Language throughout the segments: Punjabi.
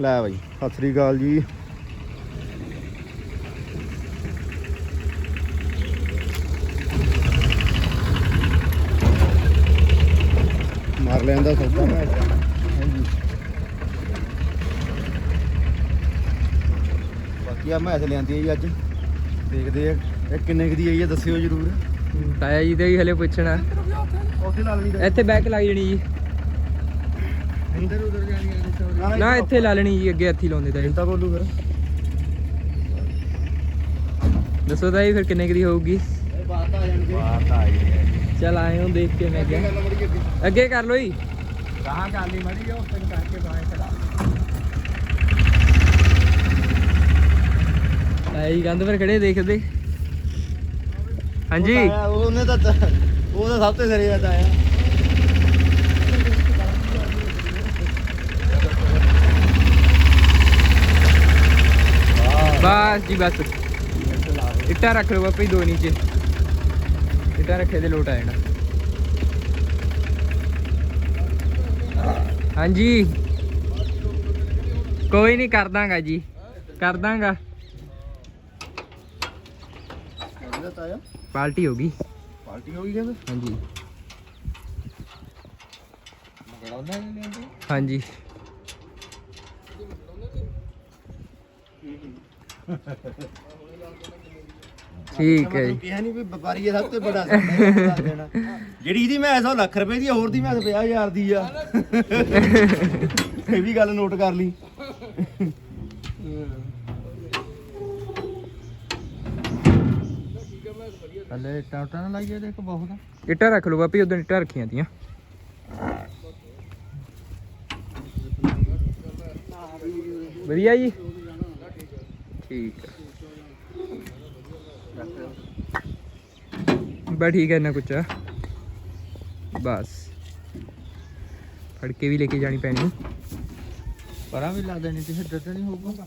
ਲੈ ਬਾਈ ਸਤਿ ਸ੍ਰੀ ਅਕਾਲ ਜੀ। ਮਾਰ ਲੈਂਦਾ ਸੌਦਾ। ਮੈਂ ਬਾਕੀ ਆ ਮੈਂ ਲਿਆਂਦੀ ਹੈ ਜੀ ਅੱਜ। ਦੇਖਦੇ ਆ ਇਹ ਕਿੰਨੇ ਕੁ ਦੀ ਆਈ ਹੈ ਦੱਸਿਓ ਜਰੂਰ। ਤਾਇਆ ਜੀ ਵੀ ਹਲੇ ਪੁੱਛਣਾ। ਉੱਥੇ ਲਾ ਲੈਣੀ। ਇੱਥੇ ਬੈਕ ਲੱਗ ਜਣੀ ਜੀ। ਅੰਦਰ ਉਧਰ ਜਾਣੀ ਨਾ ਇੱਥੇ ਲਾ ਲੈਣੀ ਜੀ ਅੱਗੇ ਹੱਥੀ ਲਾਉਂਦੇ ਜੀ। ਤਾਂ ਬੋਲੂ ਫਿਰ। ਦੱਸੋ ਤਾਇਆ ਜੀ ਫਿਰ ਕਿੰਨੇ ਕੁ ਦੀ ਹੋਊਗੀ? ਇਹ ਬਾਤ ਆ ਜਾਣਗੇ ਬਾਤ ਆ ਗਈ ਚਲ ਆਏ ਹਾਂ ਦੇਖ ਕੇ ਮੈਂ ਕਿਹਾ ਅੱਗੇ ਕਰ ਲੋ ਜੀ। ਕਹਾਂ ਕਾਲੀ ਮੜੀ ਉਹ ਤੈਨੂੰ ਕਰਕੇ ਬਾਹਰ ਚੜਾ ਜੀ ਕੰਧ ਪਰ ਖੜੇ ਦੇਖਦੇ। ਹਾਂਜੀ। ਉਹਨੇ ਤਾਂ ਉਹ ਤਾਂ ਸਭ ਤੋਂ ਸਿਰੇ ਦਾ ਆਇਆ। ਬਸ ਜੀ ਬਸ। ਇੱਟਾਂ ਰੱਖ ਲਓ ਬਾਪੀ ਦੋ ਨੀਚੇ। ਇੱਟਾਂ ਰੱਖੇ ਦੇ ਲੋਟ ਆ ਜਾਣਾ। ਹਾਂਜੀ। ਕੋਈ ਨਹੀਂ ਕਰ ਦਾਂਗਾ ਜੀ। ਕਰ ਦਾਂਗਾ। ਪਾਰਟੀ ਹੋ ਗਈ। ਪਾਰਟੀ ਹੋ ਗਈ ਕਹਿੰਦੇ? ਹਾਂਜੀ। ਹਾਂਜੀ। ਠੀਕ ਹੈ ਜੀ। ਕਿਹਾ ਨਹੀਂ ਵੀ ਵਪਾਰੀ ਇਹ ਸਭ ਤੋਂ ਵੱਡਾ ਸੌਦਾ ਹੈ, ਦੱਸ ਦੇਣਾ। ਜਿਹੜੀ ਇਹਦੀ ਮੈਂ 100 ਲੱਖ ਰੁਪਏ ਦੀ ਆ, ਹੋਰ ਦੀ ਮੈਂ 50000 ਦੀ ਆ। ਇਹ ਵੀ ਗੱਲ ਨੋਟ ਕਰ ਲਈ। ਥੱਲੇ ਟਾਟਾ ਨਾ ਲਾਈਏ ਦੇਖ ਬਹੁਤ। ਇੱਟਾਂ ਰੱਖ ਲਓ ਬਾਪੀ ਉਦੋਂ ਇੱਟਾਂ ਰੱਖੀਆਂ ਤੀਆਂ। ਵਧੀਆ ਜੀ। ਠੀਕ ਹੈ ਬਾ ਠੀਕ ਹੈ ਨਾ ਕੁਛ ਬਸ ਫੜ ਕੇ ਵੀ ਲੈ ਕੇ ਜਾਣੀ ਪੈਣੀ ਪਰਾਂ ਵੀ ਲਾ ਦੇਣੀ ਤੇ ਇੱਧਰ ਤਾਂ ਨਹੀਂ ਹੋਊਗਾ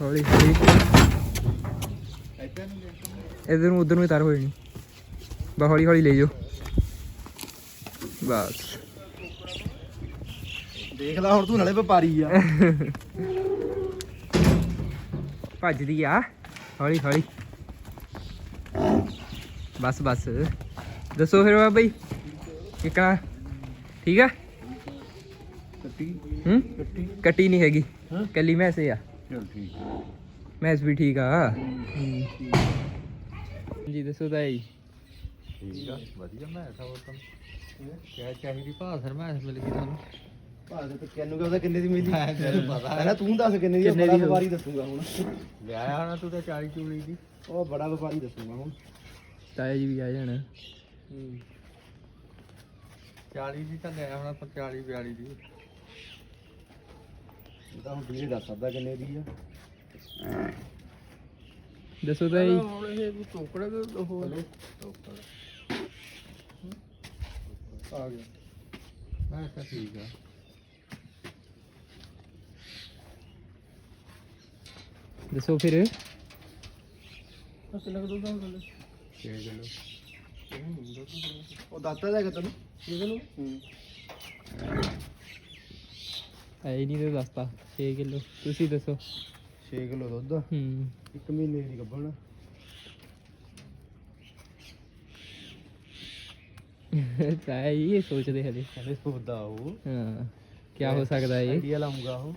ਹੌਲੀ ਹੌਲੀ ਇਧਰ ਨੂੰ ਉਧਰ ਨੂੰ ਹੀ ਤਾਰ ਹੋ ਜਾਣੀ ਬਾ ਹੌਲੀ ਹੌਲੀ ਲੈ ਜਾਓ। ਬਸ। ਦੇਖ ਲੈ ਹੁਣ ਤੂੰ ਨਾਲੇ ਵਪਾਰੀ ਆ। ਭੱਜਦੀ ਆ। ਹੌਲੀ ਹੌਲੀ। ਬਸ ਬਸ। ਦੱਸੋ ਫਿਰ ਜੀ ਕਿਕਣਾ ਠੀਕ ਆ? ਕੱਟੀ। ਹੂੰ? ਕੱਟੀ। ਕੱਟੀ ਨਹੀਂ ਹੈਗੀ? ਕੱਲੀ ਮੈਸੇ ਆ। ਚਲ ਠੀਕ ਮੈਸ ਵੀ ਠੀਕ ਆ। ਜੀ ਦੱਸੋ ਤਾਂ ਜੀ। ਠੀਕ ਆ ਵਧੀਆ ਮੈਂ ਤਾਂ ਉਹ ਤਾਂ ਕਿਆ ਚਾਹੀਦੀ? ਭਾਸਰ ਮੈਂ ਮਿਲ ਗਈ ਤੁਹਾਨੂੰ? ਭਾਵੇਂ ਤੇ ਕਿੰਨੂ ਕਿ ਉਹਦਾ ਕਿੰਨੇ ਦੀ ਮਿਲੀ ਮੈਂ ਤੈਨੂੰ ਪਤਾ ਪਹਿਲਾਂ ਤੂੰ ਦੱਸ ਕਿੰਨੇ ਦੀ ਆ, ਕਿੰਨੇ ਬੜਾ ਦੀ ਹੋਊ? ਵਪਾਰੀ ਦੱਸੂਗਾ ਹੁਣ। ਲਿਆਇਆ ਹੋਣਾ ਤੂੰ ਤਾਂ 40 ਚੂਲੀ ਦੀ। ਉਹ ਬੜਾ ਵਪਾਰੀ ਦੱਸੂਗਾ ਹੁਣ। ਤਾਇਆ ਜੀ ਵੀ ਆ ਜਾਣ। 40 ਦੀ ਤਾਂ ਲਿਆਇਆ ਹੋਣਾ ਪਰ 40 42 ਦੀ। ਇਹ ਤਾਂ ਹੁਣ ਵੀਰੇ ਦੱਸ ਸਕਦਾ ਕਿੰਨੇ ਦੀ ਆ। ਦੱਸੋ ਤਾਂ ਜੀ। ਹੁਣ ਇਹ ਵੀ ਟੋਕੜੇ ਦੇ ਉਹ ਆ ਗਿਆ। ਮੈਂ ਤਾਂ ਠੀਕ ਆ। ਦੱਸੋ ਫਿਰ। ਕਿੰਨਾ ਕੁ ਦੁੱਧ ਆ 6 ਕਿਲੋ। ਉਹ ਦਾਤਾ ਦਾ ਕਿ ਤੈਨੂੰ। ਐ ਨਹੀਂ ਤੇ ਦੱਸਤਾ। 6 ਕਿਲੋ। ਤੁਸੀਂ ਦੱਸੋ। 6 ਕਿਲੋ ਦੁੱਧ। ਹੂੰ। ਇੱਕ ਮਹੀਨੇ ਦੀ ਗੱਭਣ। ਤਾਇਆ ਜੀ ਇਹ ਸੋਚਦੇ ਹਲੇ ਕਹਿੰਦੇ ਸੋਦਾ ਉਹ। ਹਾਂ ਕੀ ਹੋ ਸਕਦਾ ਇਹ? ਆਈਡੀਆ ਲਾਉਂਗਾ ਉਹ।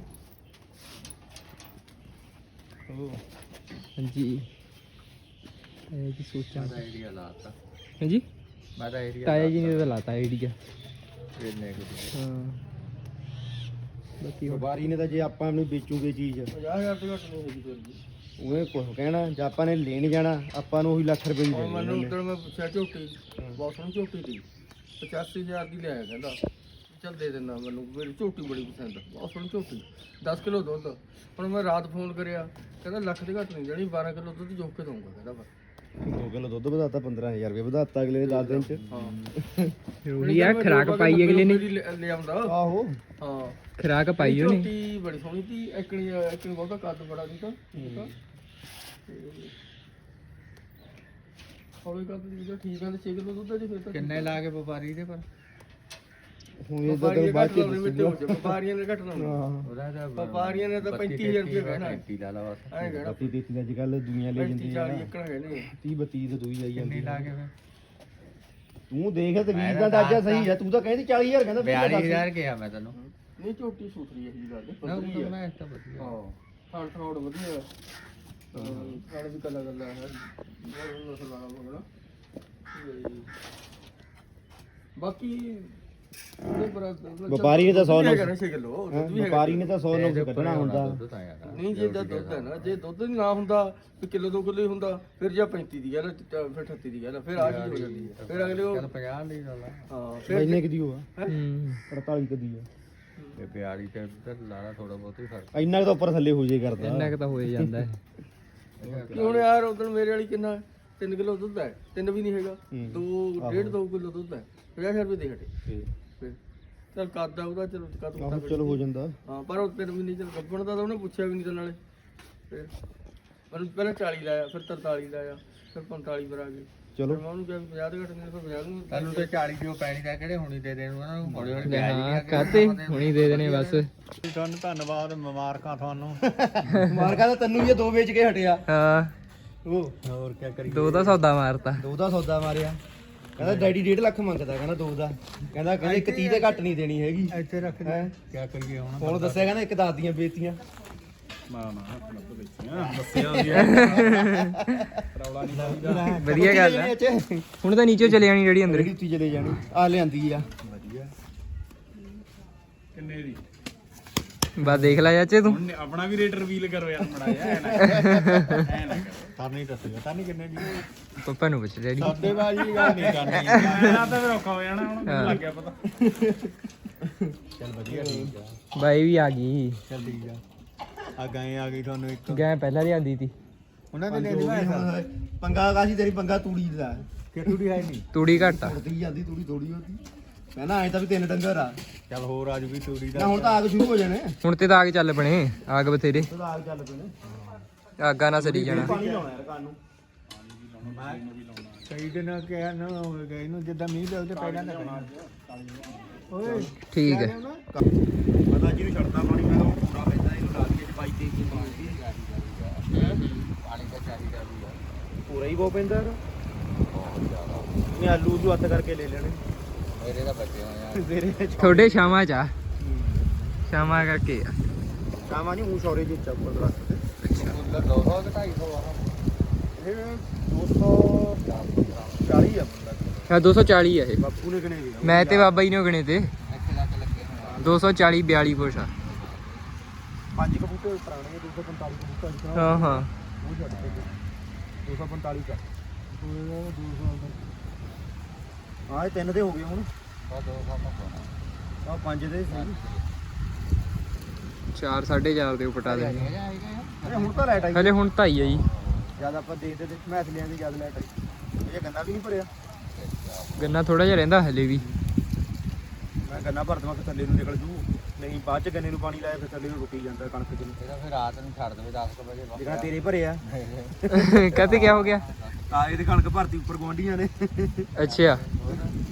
ਉਹ। ਹਾਂਜੀ। ਇਹ ਜੀ ਸੋਚਾਂ? ਦਾ ਏਰੀਆ ਲਾਤਾ। ਹਾਂਜੀ? ਮੈਂ ਤਾਂ ਏਰੀਆ ਤਾਇਆ ਜੀ ਨੇ ਤਾਂ ਲਾਤਾ ਆਈਡੀਆ। ਕੁ ਹਾਂ। ਬਾਕੀ ਵਪਾਰੀ ਨੇ ਤਾਂ ਜੇ ਆਪਾਂ ਆਪਣੀ ਵੇਚੂਗੇ ਚੀਜ਼। 50000 ਤੋਂ ਘੱਟ ਨਹੀਂ ਹੈਗੀ ਕੋਈ ਉਹਨੇ ਕੁਝ ਕਹਿਣਾ ਜੇ ਆਪਾਂ ਨੇ ਲੈਣ ਜਾਣਾ ਆਪਾਂ ਨੂੰ ਉਹੀ ਲੱਖ ਰੁਪਏ ਦੀ ਉਹ ਦੇਣੀ ਮੈਨੂੰ ਉਹਨੇ। ਉਧਰ ਮੈਂ ਪੁੱਛਿਆ ਝੋਟੀ ਬਹੁਤ ਸੋਹਣੀ ਝੋਟੀ ਦੀ। 85000 ਦੀ ਲਿਆਇਆ ਕਹਿੰਦਾ। ਚੱਲ ਦੇ ਦਿੰਦਾ ਮੈਨੂੰ ਮੇਰੀ ਝੋਟੀ ਬੜੀ ਪਸੰਦ ਆ, ਬਹੁਤ ਸੋਹਣੀ ਝੋਟੀ 10 ਕਿਲੋ ਦੁੱਧ। ਹੁਣ ਮੈਂ ਰਾਤ ਫੋਨ ਕਰਿਆ ਕਹਿੰਦਾ ਲੱਖ ਦੀ ਘੱਟ ਨਹੀਂ ਜਾਣੀ 12 ਕਿਲੋ ਦੁੱਧ ਜੋਕ ਕੇ ਦਊਂਗਾ ਕਹਿੰਦਾ ਬਸ। 2 ਕਿਲੋ ਦੁੱਧ ਵਧਾਤਾ 15000 ਰੁਪਏ ਵਧਾਤਾ ਅਗਲੇ 10 ਦਿਨ ਚ। ਹਾਂ। ਉਹੀ ਆ ਖਰਾਕ ਪਾਈ ਅਗਲੇ ਨੇ। ਲਿਆਉਂਦਾ ਆਹੋ। ਹਾਂ। ਖਰਾਕ ਪਾਈ ਉਹਨੇ। ਝੋਟੀ ਬੜੀ ਸੋਹਣੀ ਸੀ ਐਕਣੀ ਐਕਣੀ ਬਹੁਤਾ ਕੱਦ ਬੜਾ ਸੀ ਤਾਂ। ਹੋਵੇ ਕੱਦ ਦੀ ਜੋ ਠੀਕ ਆ ਤੇ 6 ਕਿਲੋ ਦੁੱਧ ਆ ਜੀ ਫਿਰ ਤਾਂ ਕਿੰਨੇ ਲਾ ਕੇ ਵਪਾਰੀ ਦੇ ਪਰ? ਹੁਣ ਇਹ ਤਾਂ ਬਾਅਦ ਚ ਹੋ ਜਾ ਵਪਾਰੀਆਂ ਨੇ ਘੱਟ ਲਾਉਣੇ ਹਾਂ। ਉਹਦਾ ਤਾਂ ਵਪਾਰੀਆਂ ਨੇ ਤਾਂ 35000 ਰੁਪਏ ਕਹਿਣਾ ਹੈ। 35 ਲਾ ਲਾ ਬਸ ਐਂ ਕਹਿਣਾ 32 33 ਅੱਜ ਕੱਲ ਦੁਨੀਆ ਲੈ 35 ਜਾਂਦੀ ਆ 40 ਏਕੜ ਹੈਗੇ ਨੇ। 30 32 ਤੇ ਦੂਈ ਜਾਈ ਜਾਂਦੀ ਆ। ਕੇ ਤੂੰ ਦੇਖ ਤੇ ਵੀਰ ਦਾ ਅੰਦਾਜ਼ਾ ਸਹੀ ਆ ਤੂੰ ਤਾਂ ਕਹਿੰਦੀ 40000 ਕਹਿੰਦਾ ਵੀਰ ਦਾ ਦੱਸ। ਕਿਹਾ ਮੈਂ ਤੈਨੂੰ। ਨਹੀਂ ਝੋਟੀ ਸੁਥਰੀ ਹੈ ਜੀ ਗੱਲ। ਪੱਧਰੀ ਹੈ ਮੈਂ ਤਾਂ ਵਧੀਆ। ਹਾਂ ਥਾਣ ਥਾਣ ਵਧੀਆ। ਥਾਣ ਵੀ ਕਲਾ ਕਲਾ ਹੈ। ਬਹੁਤ ਨਸਲ ਮਗਣਾ ਬਾਕੀ ਵਪਾਰੀ ਨੇ ਤਾਂ 100 ਹੈਗਾ ਨਾ 6 ਕਿਲੋ ਦੁੱਧ ਵੀ ਹੈਗਾ ਵਪਾਰੀ ਨੇ ਤਾਂ 100 ਨੌ ਕੱਢਣਾ ਹੁੰਦਾ। ਨਹੀਂ ਜੇ ਦਾ ਦੁੱਧ ਹੈ ਨਾ ਜੇ ਦੁੱਧ ਨਹੀਂ ਨਾ ਹੁੰਦਾ ਤੇ ਕਿਲੋ ਦੋ ਕਿਲੋ ਹੀ ਹੁੰਦਾ ਫਿਰ ਜਾਂ 35 ਦੀ ਗੱਲ ਫਿਰ 38 ਦੀ ਗੱਲ ਫਿਰ ਆ ਚੀਜ਼ ਹੋ ਜਾਂਦੀ ਹੈ ਫਿਰ ਅਗਲੇ ਉਹ 50 ਲਈ ਲਾ ਲਾ ਹਾਂ ਫਿਰ ਇੰਨੇ ਕਿ ਦੀ ਹੋਆ ਹੂੰ? 48 ਕਦੀ ਆ। ਤੇ ਪਿਆਰੀ ਤੇ ਤੇ ਲਾਣਾ ਥੋੜਾ ਬਹੁਤ ਹੀ ਫ਼ਰਕ ਇੰਨਾ ਕੁ ਤਾਂ ਉੱਪਰ ਥੱਲੇ ਹੋ ਜੇ ਕਰਦਾ। ਇੰਨਾ ਕੁ ਤਾਂ ਹੋ ਹੀ ਜਾਂਦਾ ਹੈ। ਕਿ ਹੁਣ ਯਾਰ ਉਦੋਂ ਮੇਰੇ ਵਾਲੀ ਕਿੰਨਾ? 3 ਕਿਲੋ ਦੁੱਧ ਹੈ 3 ਵੀ ਨਹੀਂ ਹੈਗਾ। ਹੂੰ। 2 ਡੇਢ 2 ਕਿਲੋ ਦੁੱਧ ਹੈ। 50000 ਰੁਪਏ ਦੇ ਹਟੇ। ਚਲ ਕਰਦਾ ਉਹਦਾ ਚਲ ਆਹੋ ਚਲੋ ਹੋ ਜਾਂਦਾ। ਹਾਂ ਪਰ ਉਹ ਤਿੰਨ ਵੀ ਨਹੀਂ ਚਲ ਗੱਬਣ ਦਾ ਤਾਂ ਉਹਨੇ ਪੁੱਛਿਆ ਵੀ ਨਹੀਂ ਤਾਂ ਨਾਲੇ। ਫਿਰ ਮੈਨੂੰ ਪਹਿਲਾਂ 40 ਲਾਇਆ ਫਿਰ 43 ਲਾਇਆ ਫਿਰ 45 ਪਰ ਆ ਗਏ। ਚਲੋ। ਫਿਰ ਮੈਂ ਉਹਨੂੰ ਕਿਹਾ ਵੀ 50 ਦੇ ਘਟਣੇ ਫਿਰ 50 ਨੂੰ ਤੈਨੂੰ ਤੇ 40 ਕਿਲੋ ਪੈਣੀ ਦਾ ਕਿਹੜੇ ਹੁਣੀ ਦੇ ਦੇਣ ਉਹਨਾਂ ਨੂੰ ਹੌਲੀ ਹੌਲੀ ਹਾਂ ਕਾਤੇ ਹੁਣੀ ਦੇ ਦੇਣੇ ਬਸ। ਤੁਹਾਨੂੰ ਧੰਨਵਾਦ ਮੁਬਾਰਕਾਂ ਤੁਹਾਨੂੰ। ਮਾਰਕਾ ਤਾਂ ਤੈਨੂੰ ਵੀ ਇਹ ਦੋ ਵੇਚ ਕੇ ਹਟਿਆ। ਹਾਂ। ਉਹ ਹੋਰ ਕੀ ਕਰੀ ਦੋ ਦਾ ਸੌਦਾ ਮਾਰਤਾ। ਦੋ ਦਾ ਸੌਦਾ ਮਾਰਿਆ। ਕਹਿੰਦਾ ਡੈਡੀ 1.5 ਲੱਖ ਮੰਗਦਾ ਕਹਿੰਦਾ ਦੋ ਦਾ। ਕਹਿੰਦਾ ਕਹਿੰਦਾ ਇੱਕ 30 ਦੇ ਘੱਟ ਨਹੀਂ ਦੇਣੀ ਹੈਗੀ। ਇੱਥੇ ਰੱਖ ਦੇ। ਹੈਂ? ਕੀ ਕਰੀਏ ਹੁਣ? ਹੁਣ ਦੱਸਿਆ ਕਹਿੰਦਾ ਇੱਕ ਦਾਦੀਆਂ ਬੇਤੀਆਂ ਨਾ ਨਾ ਹੱਥ ਲੱਗ ਵੇਚੀਆਂ ਦੱਸਿਆ ਵੀ ਰੌਲਾ ਨਹੀਂ ਲਾਈਦਾ। ਵਧੀਆ ਗੱਲ ਹੈ ਹੁਣ ਤਾਂ ਨੀਚੇ ਚਲੇ ਜਾਣੀ ਜਿਹੜੀ ਅੰਦਰ। ਜਿਹੜੀ ਚਲੇ ਜਾਣੀ ਆ ਲਿਆਂਦੀ ਆ। ਵਧੀਆ। ਕਿੰਨੇ ਦੀ? ਬਸ ਦੇਖ ਲੈ ਚਾਚੇ ਤੂੰ। ਹੁਣ ਆਪਣਾ ਵੀ ਰੇਟ ਰਿਵੀਲ ਕਰੋ ਯਾਰ ਮੜਾਇਆ ਐ ਨਾ ਐ ਨਾ ਕਰ। ਨਹੀਂ ਦੱਸਿਆ ਤਾਂ ਨਹੀਂ ਕਿੰਨੇ ਦੀ ਪਪਾ ਨੂੰ ਪੁੱਛ ਡੈਡੀ ਸਾਡੇ ਬਾਜੀ ਗੱਲ ਨਹੀਂ ਕਰਨੀ। ਮੈਂ ਤਾਂ ਫਿਰ ਔਖਾ ਹੋ ਜਾਣਾ ਹੁਣ ਮੈਨੂੰ ਲੱਗ ਗਿਆ ਪਤਾ। ਚੱਲ ਵਧੀਆ ਠੀਕ ਆ। ਬਾਈ ਵੀ ਆ ਗਈ। ਚੱਲ ਠੀਕ ਆ। ਆ ਗਏ ਆ ਗਈ ਤੁਹਾਨੂੰ ਇੱਕ। ਗਏ ਪਹਿਲਾਂ ਲਿਆਂਦੀ ਤੀ। ਉਹਨਾਂ ਦੇ ਲੈ ਲਿਆ ਪੰਗਾ ਕਾਸੀ ਤੇਰੀ ਪੰਗਾ ਤੂੜੀ ਦਾ। ਕਿ ਟੂੜੀ ਹੈ ਨਹੀਂ ਤੂੜੀ ਘੱਟ ਉੜਦੀ ਜਾਂਦੀ ਤੂੜੀ ਥੋੜੀ ਹੁੰਦੀ ਕਹਿੰਦਾ ਐ ਤਾਂ ਵੀ ਤਿੰਨ ਡੰਗਰ ਆ। ਚੱਲ ਹੋਰ ਅੱਜ ਵੀ ਟੂੜੀ ਨਾ ਦਾ ਹੁਣ ਤਾਂ ਆਗ ਸ਼ੁਰੂ ਹੋ ਜਾਣੇ। ਹੁਣ ਤੇ ਤਾਂ ਆਗ ਚੱਲ ਪਣੇ ਆਗ ਬਥੇਰੇ। ਤਾਂ ਆਗ ਚੱਲ ਨੇ ਆਗਾ ਨਾ ਸਰੀ ਜਾਣਾ। ਪਾਣੀ ਲਾਉਣਾ ਯਾਰ ਕੰਨ ਨੂੰ। ਕਈ ਦਿਨ ਕਿਹਾ ਨਾ ਗਏ ਨੂੰ ਜਿੱਦਾਂ ਮੀਂਹ ਪਿਆ ਉਹਦੇ ਪਹਿਲਾਂ ਲੱਗਣਾ ਓਏ ਠੀਕ ਹੈ। ਪਤਾ ਜੀ ਨੂੰ ਛੱਡਦਾ ਪਾਣੀ ਮੈਂ ਪੂਰਾ ਪੈਂਦਾ ਇਹਨੂੰ ਲਾ ਕੇ ਪਾਈ ਤੇ ਕੀ ਪਾਣੀ ਪਾਣੀ ਤਾਂ ਚਾਹੀਦਾ ਆ ਪੂਰਾ ਹੀ ਬਹੁਤ ਪੈਂਦਾ ਮੈਂ ਆਲੂ ਜੂ ਹੱਥ ਕਰਕੇ ਲੈ ਲੈਣੇ। ਮੇਰੇ ਸ਼ਾਮਾਂ ਚ ਆ। ਸ਼ਾਮਾਂ ਕਰਕੇ ਆ। ਸ਼ਾਮਾਂ ਨਹੀਂ ਉਹ ਸ਼ੌਰੇ ਜੀ ਚੱਪਲ ਦਰਖਤ ਤੇ। ਅੱਛਾ। 200 ਕਿ 250 ਆ ਇਹ 240 ਆ ਬੰਦਾ 240 ਆ ਇਹ। ਬਾਪੂ ਨੇ ਗਣੇ ਮੈਂ ਤੇ ਬਾਬਾ ਜੀ ਨੇ ਗਣੇ ਤੇ। 240 42 ਕੁਛ ਆ। ਪੰਜ ਕਬੂਤਰ ਪੁਰਾਣੇ 245 ਕਬੂਤਰ ਹਾਂ ਹਾਂ। ਉਹ ਛੱਡ ਕੇ 245 ਕਰ। 200 ਆਹ ਤਿੰਨ ਦੇ ਹੋ ਗਏ ਹੁਣ। ਬਸ ਪੰਜ। ਦੇ ਸੀ। ਚਾਰ ਸਾਢੇ ਚਾਰ ਦੇ ਉਹ ਦੇ। ਇਹ ਹੁਣ ਤਾਂ ਲਾਈਟ ਆਈ। ਹਲੇ ਹੁਣ ਢਾਈ ਆ ਜੀ। ਜਦ ਆਪਾਂ ਦੇਖਦੇ ਤੇ ਮੈਥ ਲਿਆਂ ਦੀ ਜਦ ਲਾਈਟ ਆਈ। ਇਹ ਗੰਨਾ ਵੀ ਨਹੀਂ ਭਰਿਆ। ਗੰਨਾ ਥੋੜਾ ਜਿਹਾ ਰਹਿੰਦਾ ਹਲੇ ਵੀ। ਮੈਂ ਗੰਨਾ ਭਰ ਦਵਾਂ ਫਿਰ ਥੱਲੇ ਨੂੰ ਨਿਕਲ ਜੂ। ਨਹੀਂ ਬਾਅਦ ਚ ਗੰਨੇ ਨੂੰ ਪਾਣੀ ਲਾਇਆ ਫਿਰ ਥੱਲੇ ਨੂੰ ਰੁਕੀ ਜਾਂਦਾ ਕਣਕ ਜਿਹਨੂੰ ਫਿਰ ਰਾਤ ਨੂੰ ਛੱਡ ਦੇਵੇ 10 ਵਜੇ ਜਿਹੜਾ ਤੇਰੇ ਭਰਿਆ। ਕਹਤੇ ਕੀ ਹੋ ਗਿਆ? ਤਾਏ ਦੀ ਕਣਕ ਭਰਤੀ ਉੱਪਰ ਗਵਾਂਢੀਆਂ ਨੇ। ਅੱਛਾ।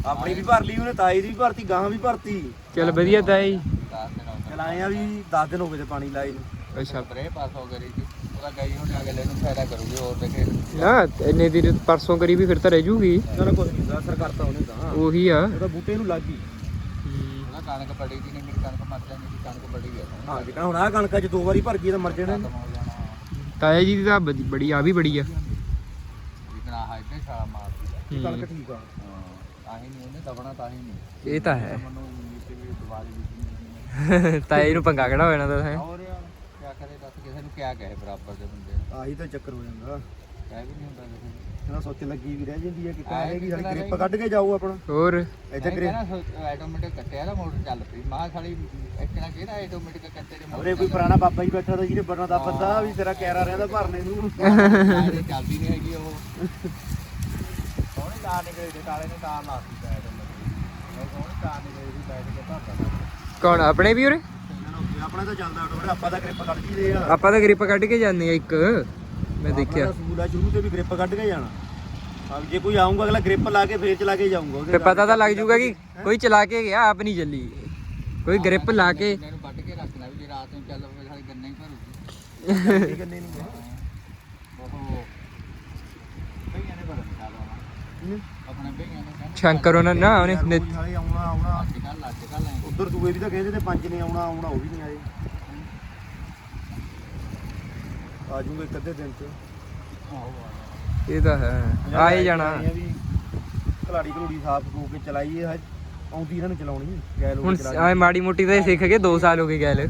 ਆਪਣੀ ਵੀ ਭਰ ਲਈ ਉਹਨੇ ਤਾਏ ਦੀ ਵੀ ਭਰਤੀ ਗਾਂ ਵੀ ਭਰਤੀ। ਚਲ ਵਧੀਆ ਤਾਂ ਜੀ ਚਲਾਏ ਆ ਵੀ 10 ਦਿਨ ਹੋ ਗਏ ਤੇ ਪਾਣੀ ਲਾਏ ਨੂੰ। ਅੱਛਾ। ਸਪਰੇ ਪਾਸ ਹੋ ਗਈ ਸੀ। ਉਹਦਾ ਗਈ ਹੁਣ ਅਗਲੇ ਨੂੰ ਫਾਇਦਾ ਕਰੂਗੀ ਹੋਰ ਦੇਖੇ ਨਾ ਇੰਨੇ ਦਿਨ ਪਰਸੋਂ ਕਰੀ ਵੀ ਫਿਰ ਤਾਂ ਰਹਿ ਜੂਗੀ। ਚਲ ਕੁਝ ਨਹੀਂ ਅਸਰ ਕਰਤਾ ਉਹਨੇ ਤਾਂ। ਉਹੀ ਆ। ਉਹਦਾ ਬੂਟੇ ਨੂੰ ਲੱਗ ਗਈ। ਉਹਦਾ ਕਣਕ ਦੀ ਨਹੀਂ ਮੇਰੀ ਕਣਕ ਮਰ ਜਾਣੀ ਸੀ ਕਣਕ ਬੜੀ ਹੈ ਹਾਂ ਜਿਕਣਾ ਹੁਣ ਆ ਕਣਕਾਂ ਚ ਦੋ ਵਾਰੀ ਭਰ ਗਈ ਤਾਂ ਮਰ ਜਾਣਾ। ਤਾਇਆ ਜੀ ਦੀ ਬੜੀ ਆ ਵੀ ਬੜੀ ਆ। ਤੇ ਛਾਲਾ ਮਾਰਦੀ ਇਹ ਕਣਕ ਠੀਕ ਆ। ਹਾਂ। ਤਾਂ ਹੀ ਨਹੀਂ ਉਹਨੇ ਦਬਣਾ ਤਾਂ ਹੀ ਨਹੀਂ। ਇਹ ਤਾਂ ਹੈ। ਮੈਨੂੰ ਨੀਚੇ ਵੀ ਦੁਬਾਰੀ ਵੀ ਤਾਇਆ ਜੀ ਨੂੰ। ਪੰਗਾ ਕਿਹੜਾ ਹੋ ਜਾਣਾ ਤਾਂ ਹੈ। ਹੋਰ ਯਾਰ ਕਿਆ ਕਰੇ ਦੱਸ ਕਿਸੇ ਨੂੰ ਕਿਆ ਕਹੇ ਬਰਾਬਰ ਦੇ ਬੰਦੇ ਆਹੀ ਤਾਂ ਚੱਕਰ ਹੋ ਜਾਂਦਾ। ਕਹਿ ਵੀ ਨਹੀਂ ਹੁੰਦਾ ਕਹਿੰਦਾ ਸੋਚ ਲੱਗੀ ਵੀ ਰਹਿ ਜਾਂਦੀ ਹੈ ਕਿਤਾ ਹੈਗੀ ਸਾਡੀ ਗ੍ਰਿਪ ਕੱਢ ਕੇ ਜਾਊ ਆਪਣਾ। ਹੋਰ? ਇੱਥੇ ਗ੍ਰਿਪ ਆਟੋਮੈਟਿਕ ਕੱਟਿਆ ਨਾ ਮੋਟਰ ਚੱਲ ਪਈ। ਮਾਂ ਸਾਲੀ ਇੱਕ ਨਾ ਕਿਹੜਾ ਆਟੋਮੈਟਿਕ ਕੱਟੇ ਦੇ ਉਹਦੇ ਕੋਈ ਪੁਰਾਣਾ ਬਾਬਾ ਜੀ ਬੈਠਾ ਤਾਂ ਜਿਹਨੇ ਬਟਨਾ ਦਾ ਵੀ ਤੇਰਾ ਕੈਰਾ ਰਹਿੰਦਾ ਭਰਨੇ ਨੂੰ। ਚੱਲਦੀ ਨਹੀਂ ਹੈਗੀ ਉਹ। ਤਾਰ ਨਿਕਲੇ ਤੇ ਕਾਲੇ ਨੇ ਤਾਰ ਲਾਤੀ ਪੈ ਸੋਹਣੀ ਤਾਰ ਨਿਕਲੇ ਸੀ ਬੈਠ ਕੇ ਭਰਦਾ ਕੌਣ ਆਪਣੇ ਵੀ ਉਰੇ ਆਪਣਾ ਤਾਂ ਚੱਲਦਾ ਆਟੋਮੈਟਿਕ ਆਪਾਂ ਤਾਂ ਗ੍ਰਿਪ ਕੱਢ ਜੀਦੇ ਆ ਆਪਾਂ ਤਾਂ ਗ੍ਰਿਪ ਕੱਢ ਕੇ ਜਾਂਦੇ ਆ ਇੱਕ ਮੈਂ ਦੇਖਿਆ ਆ ਸ਼ੁਰੂ ਤੇ ਵੀ ਗ੍ਰਿਪ ਕੱਢ ਕੇ ਜਾਣਾ ਅਬ ਜੇ ਕੋਈ ਆਊਗਾ ਅਗਲਾ ਗ੍ਰਿਪ ਲਾ ਕੇ ਫੇਰ ਚਲਾ ਕੇ ਜਾਊਗਾ ਤੇ ਪਤਾ ਤਾਂ ਲੱਗ ਜੂਗਾ ਕਿ ਕੋਈ ਚਲਾ ਕੇ ਗਿਆ ਆਪ ਨਹੀਂ ਚੱਲੀ ਕੋਈ ਗ੍ਰਿਪ ਲਾ ਕੇ ਮੈਨੂੰ ਵੱਢ ਕੇ ਰੱਖਣਾ ਵੀ ਜੇ ਰਾਤ ਨੂੰ ਚੱਲ ਪਵੇ ਸਾਲੀ ਗੰਨਾ ਹੀ ਭਰੂਗੀ ਠੀਕ ਨਹੀਂ ਨਹੀਂ ਉਹ ਭਈਆਂ ਨੇ ਭਰਨ ਚਾਲਵਾ ਆਪਣੇ ਭਈਆਂ ਨੇ ਕਹਿੰਦੇ ਸ਼ੰਕਰ ਉਹਨਾਂ ਨਾ ਉਹਨੇ ਨਿਤ- ਹਾਲੇ ਆਉਣਾ ਆਉਣਾ। ਉਧਰ ਦੂਏ ਵੀ ਤਾਂ ਕਹਿੰਦੇ ਤੇ ਪੰਜ ਨੇ ਆਉਣਾ ਆਉਣਾ ਉਹ ਵੀ ਨਹੀਂ ਆਏ। ਆ ਜੂਗੇ ਇੱਕ ਅੱਧੇ ਦਿਨ ਚ। ਆਹੋ ਇਹ ਤਾਂ ਹੈ। ਆਏ ਜਾਣਾ ਖਲਾੜੀ ਖਲੂੜੀ ਸਾਫ਼ ਹੋ ਕੇ ਚਲਾਈਏ ਹਜ ਆਉਂਦੀ ਇਹਨਾਂ ਨੂੰ ਚਲਾਉਣੀ ਗੈਲ ਹੋ ਹੁਣ ਕੇ ਆਏ ਮਾੜੀ ਮੋਟੀ ਤਾਂ ਇਹ ਸਿੱਖ ਗਏ 2 ਸਾਲ ਹੋ ਗਏ ਗੈਲ।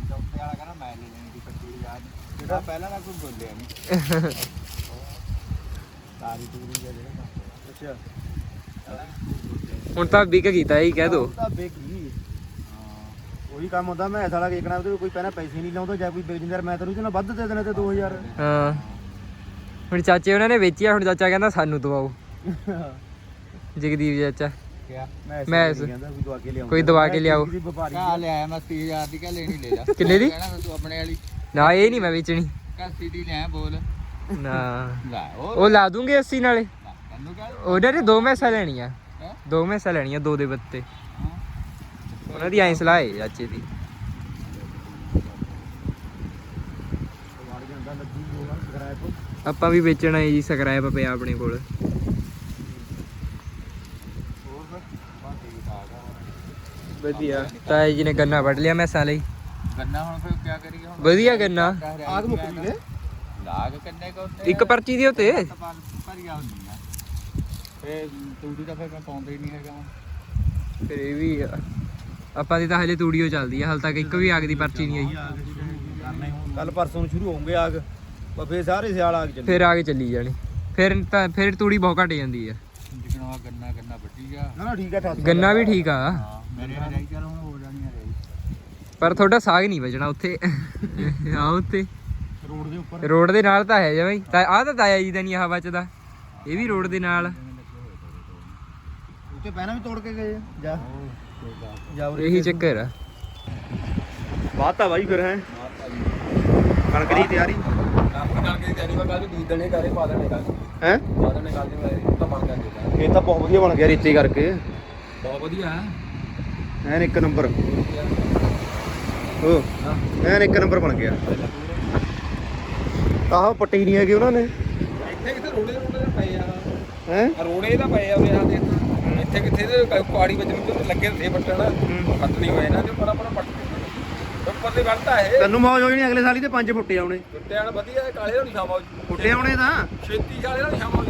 ਜਿਹੜਾ ਪਹਿਲਾਂ ਦਾ ਕੋਈ ਬੋਲਿਆ ਨਹੀਂ ਆ ਜਿਹੜਾ ਅੱਛਾ। ਹੁਣ ਤਾਂ ਵਿਕ ਕੀਤਾ ਇਹ ਕਹਿ ਦੋ। ਤਾਂ ਬੇਕੀ ਉਹੀ ਕੰਮ ਹੁੰਦਾ ਮੈਂ ਸਾਲਾ ਵੇਖਣਾ ਉਹਦੇ ਕੋਈ ਪਹਿਲਾਂ ਪੈਸੇ ਨਹੀਂ ਲਾਉਂਦਾ ਜਾਂ ਕੋਈ ਵੇਚ ਯਾਰ ਮੈਂ ਤੈਨੂੰ ਇਹਦੇ ਨਾਲ ਵੱਧ ਦੇ ਦੇਣਾ ਤੇ 2000 ਹਾਂ। ਹੁਣ ਚਾਚੇ ਉਹਨਾਂ ਨੇ ਵੇਚਿਆ ਹੁਣ ਚਾਚਾ ਕਹਿੰਦਾ ਸਾਨੂੰ ਦਵਾਓ। ਜਗਦੀਪ ਚਾਚਾ। ਕਿਆ? ਮੈਂ ਮੈਂ ਇਸ ਕਹਿੰਦਾ ਕੋਈ ਦਵਾ ਕੇ ਲਿਆਉਂਦਾ। ਕੋਈ ਦਵਾ ਕੇ ਲਿਆਓ। ਵਪਾਰੀ ਕਾ ਲਿਆਇਆ ਮੈਂ 30000 ਦੀ ਕਾ ਲੈਣੀ ਲੈ ਜਾ ਕਿੰਨੇ ਦੀ? ਕਹਿਣਾ ਤੂੰ ਆਪਣੇ ਵਾਲੀ। ਨਾ ਇਹ ਨਹੀਂ ਮੈਂ ਵੇਚਣੀ। ਕਾ ਸੀਡੀ ਲਿਆ ਬੋਲ। ਨਾ। ਲੈ ਉਹ ਲਾ ਦੂੰਗੇ 80 ਨਾਲੇ। ਕਹ ਉਹਨਾਂ ਨੇ ਦੋ ਮੈਸਾਂ ਲੈਣੀਆਂ? ਦੋ ਮੈਸਾਂ ਲੈਣੀਆਂ ਦੋ ਦੇ ਬੱਤੇ। ਉਹਨਾਂ ਦੀ ਐਂ ਸਲਾਹ ਹੈ ਚਾਚੇ ਦੀ। ਤੋਂ ਆਪਾਂ ਵੀ ਵੇਚਣਾ ਹੈ ਜੀ ਸਕ੍ਰੈਪ ਪਿਆ ਆਪਣੇ ਕੋਲ। ਵਧੀਆ। ਤਾਏ ਜੀ ਨੇ ਗੰਨਾ ਵੱਢ ਲਿਆ ਮੈਸਾਂ ਲਈ। ਗੰਨਾ ਹੁਣ ਫਿਰ ਕਿਆ ਕਰੀਏ ਹੁਣ? ਵਧੀਆ ਗੰਨਾ। ਆਗ ਮੁੱਕ ਗਈ ਲਾਗ ਕੰਨੇ ਕੋ ਉੱਤੇ? ਇੱਕ ਪਰਚੀ ਦੀ ਉਤੇ। ਤੂੜੀ ਤਾਂ ਫਿਰ ਮੈਂ ਪਾਉਂਦਾ ਹੀ ਨਹੀਂ ਹੈਗਾ। ਫਿਰ ਇਹ ਵੀ। ਆਪਾਂ ਦੀ ਤਾਂ ਹਲੇ ਤੂੜੀਓ ਚੱਲਦੀ ਆ ਹਾਲ ਤੱਕ ਇੱਕ ਵੀ ਆਗ ਦੀ ਪਰਚੀ ਨਹੀਂ ਆਈ। ਕੱਲ ਪਰਸੋਂ ਨੂੰ ਸ਼ੁਰੂ ਹੋਣਗੇ ਆਗ ਪਰ ਫੇਰ ਸਾਰੇ ਸਿਆਲ ਆਗ ਚੱਲੀ ਫਿਰ ਆਗ ਚੱਲੀ ਜਾਣੀ। ਫਿਰ ਤਾਂ ਫਿਰ ਤੂੜੀ ਬਹੁਤ ਘਟ ਜਾਂਦੀ ਆ। ਜਿਕਣਾ ਗੰਨਾ ਗੰਨਾ ਵੱਡੀ ਆ ਨਾ ਨਾ ਠੀਕ ਹੈ ਠਾਸ ਗੰਨਾ ਵੀ ਠੀਕ ਆ। ਹਾਂ ਮੇਰੇ ਹਜਾਈ ਚੱਲ ਹੁਣ ਹੋ ਜਾਣੀ ਆ ਰਹੀ। ਪਰ ਤੁਹਾਡਾ ਸਾਗ ਨਹੀਂ ਬਚਣਾ ਉੱਥੇ। ਆ ਉੱਥੇ। ਰੋਡ ਦੇ ਉੱਪਰ। ਰੋਡ ਦੇ ਨਾਲ ਤਾਂ ਹੈ ਜਮਾਈ ਤਾਂ ਆਹ ਤਾਂ ਤਾਇਆ ਜੀ ਦਾ ਨਹੀਂ ਆਹ ਬਚਦਾ ਇਹ ਵੀ ਰੋਡ ਦੇ ਨਾਲ। ਉੱਤੇ ਪਹਿਲਾਂ ਵੀ ਤੋੜ ਕੇ ਗਏ ਆ। ਜਾ। ਜਾ ਉਰੇ ਇਹੀ ਚੱਕਰ ਆ। ਬਾਤ ਆ ਬਾਈ ਫਿਰ ਹੈ। ਕਣਕ ਦੀ ਤਿਆਰੀ। ਹੈ? ਤਾਂ ਬਣ ਜਾਂਦੇ ਇਹ ਤਾਂ ਬਹੁਤ ਵਧੀਆ ਬਣ ਗਿਆ ਰੇਤੇ ਕਰਕੇ। ਬਹੁਤ ਵਧੀਆ ਐਨ ਇੱਕ ਨੰਬਰ। ਉਹ ਐਨ ਇੱਕ ਨੰਬਰ ਬਣ ਗਿਆ। ਆਹ ਪੱਟੀ ਨਹੀਂ ਹੈਗੀ ਉਹਨਾਂ ਨੇ। ਇੱਥੇ ਕਿੱਥੇ ਰੋੜੇ ਰੋੜੇ ਪਏ ਆ। ਹੈ? ਰੋੜੇ ਤਾਂ ਪਏ ਆ ਆ ਦੇ ਇੱਥੇ ਕਿੱਥੇ ਤੇ ਕੁਆੜੀ ਵੱਜਣ ਨੂੰ ਲੱਗੇ ਤੇ ਪੱਟਣ ਪੱਟ ਨਹੀਂ ਹੋਏ ਨਾ ਤੇ ਬੜਾ ਬੜਾ ਪੱਟ ਉੱਪਰ ਦੇ ਵੜਤਾ ਇਹ। ਤੈਨੂੰ ਮੌਜ ਹੋ ਜਣੀ ਅਗਲੇ ਸਾਲ ਹੀ ਤੇ ਪੰਜ ਫੁੱਟੇ ਆਉਣੇ। ਟੁੱਟਿਆ ਨਾ ਵਧੀਆ ਕਾਲੇ ਦਾ ਨਹੀਂ ਖਾਵਾ ਫੁੱਟੇ ਆਉਣੇ ਤਾਂ। ਛੇਤੀ ਕਾਲੇ ਦਾ ਨਹੀਂ ਖਾਵਾ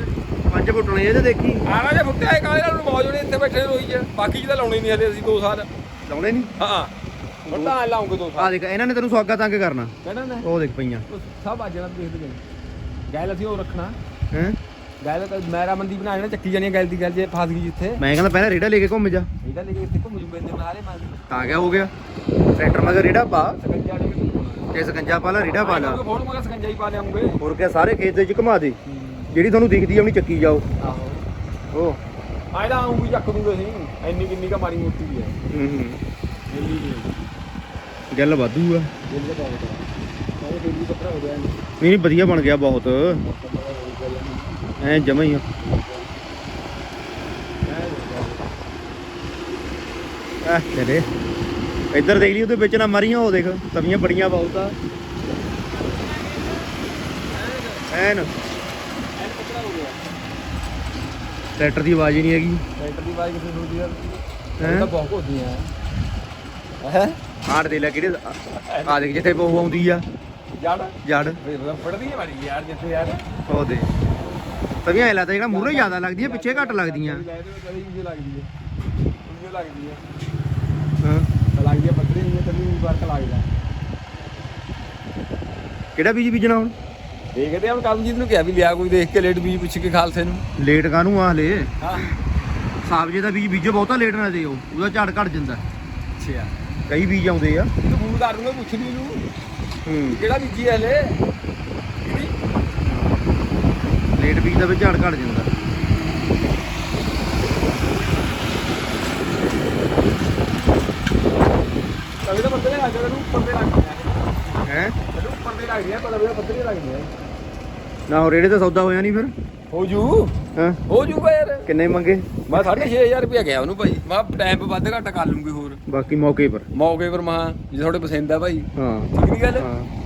ਪੰਜ ਫੁੱਟਣੇ ਇਹਦੇ ਦੇਖੀ। ਆਣਾ ਜੇ ਇਹ ਕਾਲੇ ਨਾਲ ਮੌਜ ਹੋਣੀ ਇੱਥੇ ਬੈਠੇ ਰੋਈ ਚ ਬਾਕੀ ਜਿਹਦਾ ਲਾਉਣੇ ਨਹੀਂ ਹਲੇ ਅਸੀਂ 2 ਸਾਲ। ਲਾਉਣੇ ਨਹੀਂ? ਹਾਂ। ਹੁਣ ਤਾਂ ਲਾਉਂਗੇ 2 ਸਾਲ। ਆ ਦੇਖ ਇਹਨਾਂ ਨੇ ਤੈਨੂੰ ਸਵਾਗਾ ਤੰਗ ਕਰਨਾ। ਕਹਿਣਾ ਨਾ? ਉਹ ਦੇਖ ਪਈਆਂ। ਸਭ ਅੱਜ ਨਾਲ ਦੇਖਦੇ ਗਏ ਗੈਲ ਅਸੀਂ ਉਹ ਰੱਖਣਾ। ਹੈ? ਗੈਲ ਤਾਂ ਮੈਰਾ ਮੰਦੀ ਬਣਾ ਲੈਣਾ ਚੱਕੀ ਜਾਣੀ ਗੈਲ ਦੀ ਗੈਲ ਜੇ ਫਸ ਗਈ ਜਿੱਥੇ। ਮੈਂ ਕਹਿੰਦਾ ਪਹਿਲਾਂ ਰੇੜਾ ਲੈ ਕੇ ਘੁੰਮ ਜਾ। ਇਹਦਾ ਲੈ ਕੇ ਇੱਥੇ ਘੁੰਮ ਜੂਗੇ ਤੇ ਲੈ ਮਾਰ। ਤਾਂ ਕਿਆ ਹੋ ਗਿਆ? ਟਰੈਕਟਰ ਮਗਰ ਰੇੜਾ ਪਾ। ਸਕੰਜਾ ਘੁੰਮਣਾ ਤੇ ਸਕੰਜਾ ਪਾ ਲਾ ਰੇੜਾ ਪਾ ਲਾ। ਫੋਨ ਮਗਾ ਸਕੰਜਾ ਹੀ ਪਾ ਲਿਆਉਂਗੇ। ਹੋਰ ਕਿਆ ਸਾਰੇ ਖੇਤ ਦੇ ਚ ਘੁਮਾ ਦੇ। ਜਿਹੜੀ ਤੁਹਾਨੂੰ ਦਿਖਦੀ ਆ ਚੱਕੀ ਜਾਓ। ਆਹੋ। ਉਹ ਆਇਦਾ ਆਉਂ ਵੀ ਚੱਕ ਦੂੰਗੇ ਅਸੀਂ। ਇੰਨੀ ਕਿੰਨੀ ਕਾ ਮਾਰੀ ਮੋਟੀ ਹੈ ਹੂੰ। ਹੂੰ ਗੱਲ ਵਾਧੂ ਆ। ਨਹੀਂ ਵਧੀਆ ਬਣ ਗਿਆ ਬਹੁਤ। ਐ ਜਮਾ ਹੀ ਆ। ਆ ਤੇਰੇ। ਇੱਧਰ ਦੇਖ ਲਈ ਉਹਦੇ ਵਿੱਚ ਨਾ ਮਰੀਆਂ ਉਹ ਦੇਖ ਤਵੀਆਂ ਬੜੀਆਂ ਬਹੁਤ ਆ ਐਨ। ਟਰੈਕਟਰ ਦੀ ਆਵਾਜ਼ ਹੀ ਨਹੀਂ ਹੈਗੀ। ਟਰੈਕਟਰ ਦੀ ਬਾਈਕ ਕਿੱਥੇ ਹੁੰਦੀ ਆ? ਹੈਂ? ਤਾਂ ਬਹੁਤ ਹੁੰਦੀਆਂ ਹੈ? ਹਾੜ ਦੇ ਲੈ ਕਿਹੜੇ ਆ ਦੇਖ ਜਿੱਥੇ ਉਹ ਆਉਂਦੀ ਆ। ਜੜ? ਜੜ। ਫੜਦੀ ਹੈ ਮਾਰੀ ਯਾਰ ਜਿੱਥੇ ਯਾਰ। ਉਹ ਦੇ ਤਵੀਆਂ ਐ ਲੱਗਦਾ ਜਿਹੜਾ ਮੂਹਰੇ ਜ਼ਿਆਦਾ ਲੱਗਦੀਆਂ ਪਿੱਛੇ ਘੱਟ ਲੱਗਦੀਆਂ। ਵੀ ਲੱਗਦੀ ਹੈ। ਉਹ ਲੱਗਦੀ ਹੈ। ਹਾਂ। ਤਾਂ ਲੱਗਦੀ ਹੈ ਪੱਤਰੀ ਨਹੀਂ ਤੇ ਵੀ ਵਰਕ ਲੱਗਦਾ ਕਿਹੜਾ ਬੀਜ ਬੀਜਣਾ ਹੁਣ? ਦੇਖਦੇ ਹਾਂ ਹੁਣ ਕਰਮਜੀਤ ਨੂੰ ਕਿਹਾ ਵੀ ਲਿਆ ਕੋਈ ਦੇਖ ਕੇ ਲੇਟ ਬੀਜ ਪੁੱਛ ਕੇ ਖਾਲਸੇ ਨੂੰ। ਲੇਟ ਕਾਹਨੂੰ ਆ ਹਲੇ? ਹਾਂ। ਸਾਬਜੇ ਦਾ ਬੀਜ ਬੀਜੋ ਬਹੁਤਾ ਲੇਟ ਨਾ ਦਿਓ ਉਹਦਾ ਝਾੜ ਘਟ ਜਾਂਦਾ। ਅੱਛਾ। ਕਈ ਬੀਜ ਆਉਂਦੇ ਆ। ਤੂੰ ਫੋਨ ਕਰ ਦੂੰਗਾ ਪੁੱਛ ਲਈ ਨੂੰ ਹੂੰ। ਕਿਹੜਾ ਬੀਜੀ ਹੈ ਹਲੇ? ਲੇਟ ਬੀਜ ਦਾ ਵੀ ਝਾੜ ਘਟ ਜਾਂਦਾ। ਕਦੇ ਤਾਂ ਬੰਦੇ ਨੇ ਲੱਗ ਲੱਗ ਹੈ? ਲੱਗ ਪਤਾ ਵੀ ਰੇੜੇ ਦਾ ਸੌਦਾ ਹੋਇਆ ਨਹੀਂ ਫਿਰ। ਹੋ ਜੂ। ਹਾਂ। ਹੋ ਜੂਗਾ ਯਾਰ ਕਿੰਨੇ ਮੰਗੇ? ਮੈਂ 6500 ਰੁਪਇਆ ਗਿਆ ਉਹਨੂੰ ਭਾਈ। ਮੈਂ ਟਾਈਮ ਵੱਧ ਘੱਟ ਕਰ ਲੂੰਗੀ ਹੋਰ। ਬਾਕੀ ਮੌਕੇ ਪਰ। ਮੌਕੇ ਪਰ ਮਹਾ ਜੇ ਤੁਹਾਡੇ ਪਸੰਦ ਆ ਭਾਈ। ਹਾਂ। ਠੀਕ ਨਹੀਂ ਗੱਲ?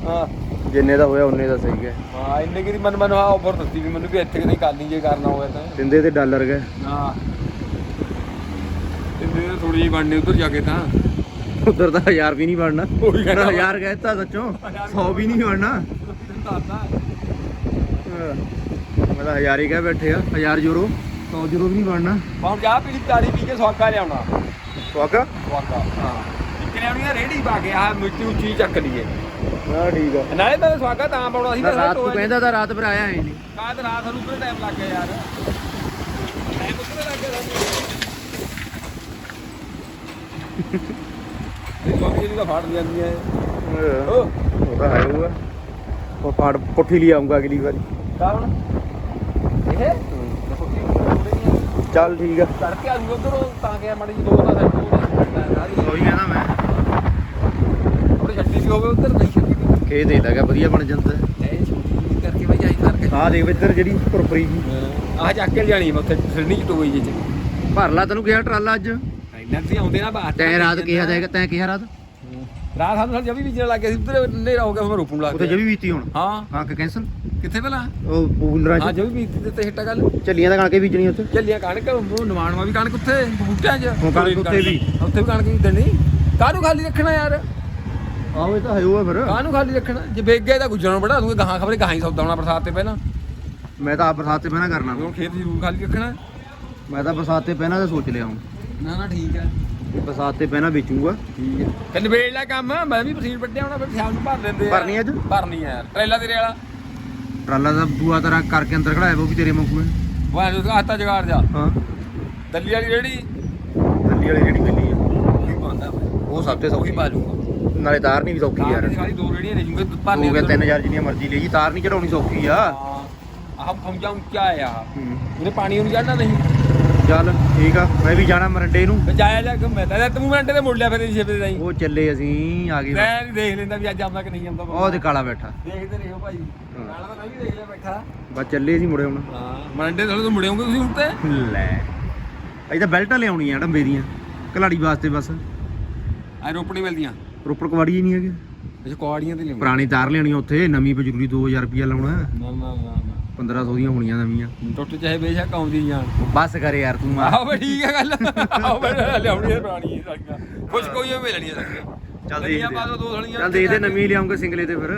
ਹਾਂ। ਜਿੰਨੇ ਦਾ ਹੋਇਆ ਉਹਨੇ ਦਾ ਸਹੀ ਹੈ। ਹਾਂ ਇੰਨੇ ਕਿ ਮਨ ਮਨ ਹਾਂ ਆਫਰ ਦਿੱਤੀ ਵੀ ਮੈਨੂੰ ਵੀ ਇੱਥੇ ਕਿ ਨਹੀਂ ਕਰਨੀ ਜੇ ਕਰਨਾ ਹੋਵੇ ਤਾਂ। ਦਿੰਦੇ ਤੇ ਡਾਲਰ ਗਏ। ਹਾਂ। ਤੇ ਥੋੜੀ ਜਿਹੀ ਬਣਨੀ ਉਧਰ ਜਾ ਕੇ ਤਾਂ। ਉਧਰ ਤਾਂ 1000 ਵੀ ਨਹੀਂ ਬਣਨਾ। ਉਹੀ ਕਹਿੰਦਾ 1000 ਕਹਿਤਾ ਸੱਚੋਂ 100 ਵੀ ਨਹੀਂ ਬਣਨਾ। ਮੈਂ ਤਾਂ 1000 ਹੀ ਕਹਿ ਬੈਠੇ ਆ 1000 ਯੂਰੋ 100 ਯੂਰੋ ਵੀ ਨਹੀਂ ਬਣਨਾ। ਹੁਣ ਜਾ ਪੀੜੀ ਤਾਰੀ ਪੀ ਕੇ ਸਵਾਗਾ ਲਿਆਉਣਾ। ਸਵਾਗਾ ਸਵਾਗਾ ਹਾਂ। ਇੱਕ ਲਿਆਉਣੀ ਆ ਰੇੜੀ ਪਾ ਕੇ ਆਹ ਮਿੱਟੀ ਉੱਚੀ ਚੱਕ ਲਈਏ। ਹਾਂ ਠੀਕ ਆ। ਨਾਲੇ ਤਾਂ ਸਵਾਗਾ ਤਾਂ ਪਾਉਣਾ ਸੀ ਮੈਂ ਰਾਤ ਨੂੰ ਕਹਿੰਦਾ ਤਾਂ ਰਾਤ ਫਿਰ ਆਇਆ ਹੀ ਨਹੀਂ। ਕਾਦ ਰਾਤ ਨੂੰ ਕਿਹੜਾ ਟਾਈਮ ਲੱਗ ਗਿਆ ਯਾਰ? ਟਾਈਮ ਉੱਤੇ ਲੱਗ ਗਿਆ ਸਵਾਗੀ ਦੀ ਤਾਂ ਫਾੜ ਜਾਂਦੀਆਂ ਉਹ ਤਾਂ ਹੈ ਉਹ ਉਹ ਪਾੜ ਪੁੱਠੀ ਲਈ ਆਉਂਗਾ ਅਗਲੀ ਵਾਰੀ। ਕਾਹਨ ਇਹ? ਚੱਲ ਠੀਕ ਆ। ਤੜਕੇ ਆ ਜੂਗਾ ਉਧਰੋਂ ਤਾਂ ਗਿਆ ਮਾੜੀ ਜਿਹੀ ਦੋ ਦਾ ਸੈੱਟ ਹੋ ਉਹੀ ਕਹਿੰਦਾ ਮੈਂ। ਥੋੜੀ ਛੱਡੀ ਵੀ ਹੋਵੇ ਉਧਰ ਨਹੀਂ ਛੱਡੀ ਵੀ ਖੇ ਦੇ ਲਗਾ ਵਧੀਆ ਬਣ ਜਾਂਦਾ। ਇਹ ਛੋਟੀ ਕਰਕੇ ਬਈ ਜਾਈ ਕਰਕੇ। ਆਹ ਦੇਖ ਇੱਧਰ ਜਿਹੜੀ ਪਰਪਰੀ ਜੀ। ਆਹ ਚੱਕ ਕੇ ਜਾਣੀ ਮੈਂ ਉੱਥੇ ਫਿਰਨੀ ਚ ਟੋਈ ਜੇ ਚ। ਭਰ ਲਾ ਤੈਨੂੰ ਕਿਹਾ ਟਰਾਲਾ ਅੱਜ। ਇੰਨਾ ਤੇ ਆਉਂਦੇ ਨਾ ਬਾਹਰ। ਤੈਂ ਰਾਤ ਕਿਹਾ ਤੈਂ ਤੈਂ ਕਿਹਾ ਰਾਤ। ਰਾਤ ਸਾਨੂੰ ਜਬੀ ਬੀਜਣ ਲੱਗ ਗਿਆ ਸੀ ਉਧਰ ਹਨੇਰਾ ਹੋ ਗਿਆ ਫਿਰ ਰੋਪਣ ਲੱਗ ਉੱਥੇ ਗਿਆ ਜਵੀ ਬੀਤੀ ਹੁਣ। ਹਾਂ। ਹਾਂ ਕਿ ਕੈਂਸਲ ਕਿੱਥੇ ਭਲਾ ਉਹ ਪੂਲਰਾਂ ਹਾਂ ਚ ਜਬੀ ਬੀਜਦੀ ਤੇ ਹਿੱਟਾ ਗੱਲ। ਚੱਲੀਆਂ ਦਾ ਕਣਕੇ ਬੀਜਣੀ ਉੱਥੇ। ਚੱਲੀਆਂ ਕਣਕ ਉਹ ਨਿਵਾਣਵਾ ਵੀ ਕਣਕ ਉੱਥੇ ਬੂਟਿਆਂ 'ਚ। ਹੁਣ ਕਣਕ ਉੱਥੇ ਵੀ। ਉੱਥੇ ਵੀ ਕਣਕ ਬੀਜਣੀ। ਕਾਹਨੂੰ ਖਾਲੀ ਰੱਖਣਾ ਯਾਰ? ਆਹੋ ਇਹ ਤਾਂ ਹੈ ਉਹ ਫਿਰ। ਕਾਹਨੂੰ ਖਾਲੀ ਰੱਖਣਾ? ਜੇ ਵੇਚ ਗਏ ਤਾਂ ਗੁੱਜਰਾਂ ਨੂੰ ਬੜਾ ਦੂੰਗੇ ਗਾਹਾਂ ਖਬਰੇ ਗਾਹਾਂ ਹੀ ਸੌਦਾ ਹੋਣਾ ਬਰਸਾਤ ਤੇ ਪਹਿਲਾਂ। ਮੈਂ ਤਾਂ ਆਪ ਬਰਸਾਤ ਤੇ ਪਹਿਲਾਂ ਕਰਨਾ। ਹੁਣ ਖੇਤ ਜ਼ਰੂਰ ਖਾਲੀ ਰੱਖਣਾ। ਮੈਂ ਤਾਂ ਬਰਸਾਤ ਤੇ ਪਹਿਲਾਂ ਤਾਂ ਸੋਚ ਲਿਆ ਹੁਣ। ਨਾ ਨਾ ਠੀਕ ਹੈ ਬਰਸਾਤ ਤੇ ਪਹਿਲਾਂ ਵੇਚੂਗਾ। ਠੀਕ ਹੈ। ਕੰਨ ਵੇਚ ਲੈ ਕੰਮ ਮੈਂ ਵੀ ਪਸੀਨ ਵੱਡੇ ਆਉਣਾ ਫਿਰ ਸ਼ਾਮ ਨੂੰ ਭਰ ਦਿੰਦੇ ਆ। ਭਰਨੀ ਅੱਜ? ਭਰਨੀ ਆ ਯਾਰ ਟ੍ਰੇਲਾ ਤੇਰੇ ਵਾਲਾ। ਟਰਾਲਾ ਦਾ ਬੂਆ ਤੇਰਾ ਕਰਕੇ ਅੰਦਰ ਖੜਾਇਆ ਉਹ ਵੀ ਤੇਰੇ ਵਾਂਗੂ ਹੈ। ਵਾਹ ਜੋ ਆਤਾ ਜਗਾੜ ਜਾ। ਹਾਂ। ਦੱਲੀ ਵਾਲੀ ਰੇੜੀ ਦਿੱਲੀ ਵਾਲੀ ਜਿਹੜੀ ਮਿਲੀ ਆ। ਉਹੀ ਪਾਉਂਦਾ ਉਹ ਸਭ ਤੇ ਸੌਖੀ ਪਾ ਲੂੰਗਾ। ਨਾਲੇ ਤਾਰ ਨਹੀਂ ਵੀ ਸੌਖੀ ਯਾਰ। ਵਾਲੀ ਦੋ ਰੇੜੀਆਂ ਲੈ ਜੂਗੇ ਭਰਨੇ ਗਿਆ 3000 ਜਿੰਨੀਆਂ ਮਰਜ਼ੀ ਲਈ ਤਾਰ ਨਹੀਂ ਚੜਾਉਣੀ ਸੌਖੀ ਆ। ਆਹ ਸਮਝਾਂ ਕਿਆ ਆ। ਉਹਨੇ ਪਾਣੀ ਨੂੰ ਚੜਨਾ ਨਹੀਂ। ਚੱਲ ਠੀਕ ਆ। ਮੈਂ ਵੀ ਜਾਣਾ ਮਰੰਡੇ ਨੂੰ। ਜਾਇਆ ਜਾ ਕੇ ਮੈਂ ਤਾਂ ਤੂੰ ਮਿੰਟ ਤੇ ਮੁੜ ਲਿਆ ਫਿਰ ਛੇਪੇ ਜਾਈ ਉਹ ਚੱਲੇ ਅਸੀਂ ਆ ਗਏ ਮੈਂ ਵੀ ਦੇਖ ਲੈਂਦਾ ਵੀ ਅੱਜ ਆਉਂਦਾ ਕਿ ਨਹੀਂ ਆਉਂਦਾ ਉਹ ਤੇ ਕਾਲਾ ਬੈਠਾ। ਦੇਖਦੇ ਰਹੋ ਭਾਈ। ਨਾਲਾ ਤਾਂ ਮੈਂ ਵੀ ਦੇਖ ਲਿਆ ਬੈਠਾ। ਬਸ ਚੱਲੇ ਸੀ ਮੁੜੇ ਹੁਣ। ਹਾਂ ਥੋੜੇ ਤੋਂ ਮੁੜੇ ਹੋਗੇ ਤੁਸੀਂ ਹੁਣ ਤੇ? ਲੈ। ਅਜੇ ਤਾਂ ਬੈਲਟਾਂ ਲਿਆਉਣੀਆਂ ਡੰਬੇ ਦੀਆਂ ਕਲਾੜੀ ਵਾਸਤੇ ਬਸ। ਆ ਰੋਪੜੀ ਮਿਲਦੀਆਂ। ਰੋਪੜ ਕਵਾੜੀ ਹੀ ਨਹੀਂ ਹੈਗੇ ਅੱਛਾ ਕੁਆੜੀਆਂ ਤੇ ਲਿਆਉਂਦੇ ਪੁਰਾਣੀ ਤਾਰ ਲਿਆਉਣੀ ਉੱਥੇ ਨਵੀਂ ਬਜੂਰੀ 2000 ਰੁਪਿਆ ਲਾਉਣਾ। ਨਾ ਨਾ ਨਾ। 1500 ਦੀਆਂ ਹੋਣੀਆਂ ਨਵੀਆਂ। ਟੁੱਟ ਚਾਹੇ ਬੇਸ਼ੱਕ ਆਉਂਦੀ ਜਾਣ ਬਸ ਕਰ ਯਾਰ ਤੂੰ ਆ ਆਹੋ ਬਈ ਠੀਕ ਹੈ ਗੱਲ। ਆਹੋ ਬਈ ਲਿਆਉਣੀ ਹੈ ਪੁਰਾਣੀ ਸਾਡੀਆਂ ਕੁਛ ਕੋਈ ਹੋ ਮਿਲਣੀਆਂ ਸਾਡੀਆਂ ਚੱਲ ਦੇਖਦੇ ਪਾ ਦਿਓ ਦੋ ਥਲੀਆਂ ਚੱਲ ਦੇਖਦੇ ਨਵੀਂ ਲਿਆਉਂਗੇ ਸਿੰਗਲੇ ਤੇ ਫਿਰ।